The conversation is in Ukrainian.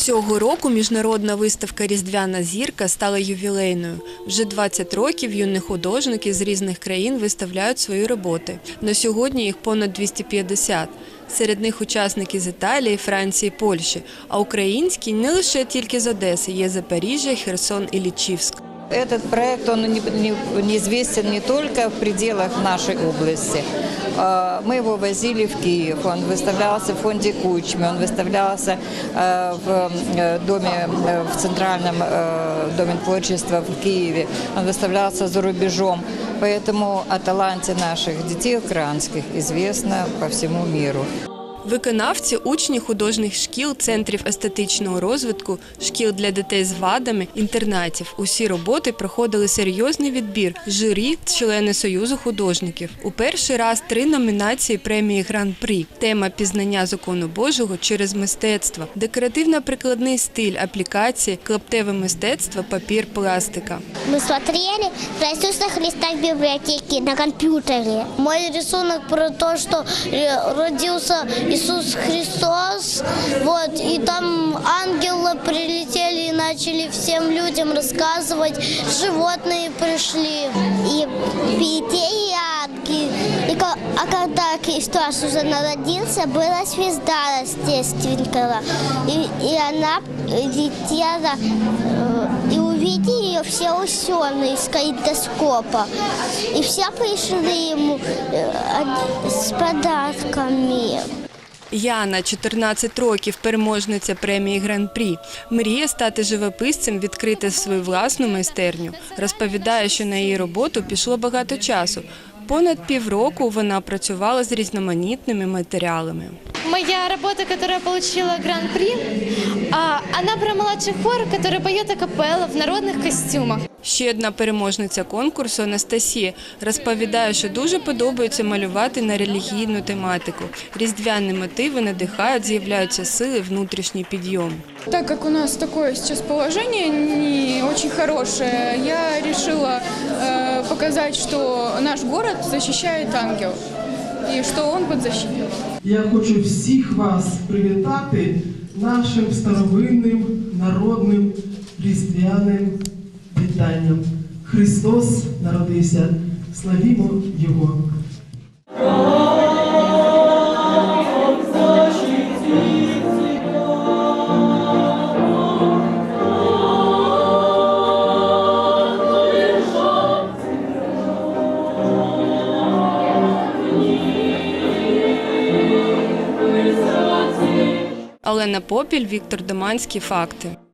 Цього року міжнародна виставка Різдвяна зірка стала ювілейною. Вже 20 років юні художники з різних країн виставляють свої роботи. На сьогодні їх понад 250. Серед них учасники з Італії, Франції, Польщі, а українські не лише тільки з Одеси, є Запоріжжя, Херсон і Лічівськ. Этот проект он не, не- неизвестен не только в пределах нашей области. А, Мы его возили в Киев, он выставлялся в фонде Кучми, он выставлялся э, в э, доме, э, в центральном э, доме творчества в Киеве, он выставлялся за рубежом. Поэтому о таланте наших детей украинских известно по всему миру. Виконавці учні художніх шкіл, центрів естетичного розвитку, шкіл для дітей з вадами, інтернатів. Усі роботи проходили серйозний відбір. Журі, члени Союзу художників. У перший раз три номінації премії Гран-прі. Тема пізнання закону Божого через мистецтво, декоративно-прикладний стиль, аплікації, клептеве мистецтво, папір, пластика. Мы смотрели про Иисуса Христа в на компьютере. Мой рисунок про то, что э, родился Иисус Христос, вот, и там ангелы прилетели и начали всем людям рассказывать, животные пришли, и идеи ангелы. И, а когда Христос уже народился, была звезда рождественская, и, и она летела э, и увидели ее все ученые с калейдоскопа. И все пришли ему э, с подарками. Яна, 14 років, переможниця премії Гран-прі. Мріє стати живописцем, відкрити свою власну майстерню. Розповідає, що на її роботу пішло багато часу. Понад півроку вона працювала з різноманітними матеріалами. Моя робота, яка отримала гран-при, а, она про младший хор, который поет акапелла в народных костюмах. Ще одна переможниця конкурсу Анастасія розповідає, що дуже подобається малювати на релігійну тематику. Різдвяні мотиви надихають, з'являються сили, внутрішній підйом. Так как у нас такое сейчас положение не очень хорошее, я решила э, показать, что наш город защищает ангел и что он под защитой. Я хочу всіх вас привітати нашим старовинним народним різдвяним вітанням. Христос народився. Славімо Його! Олена Попіль, Віктор Доманський. Факти.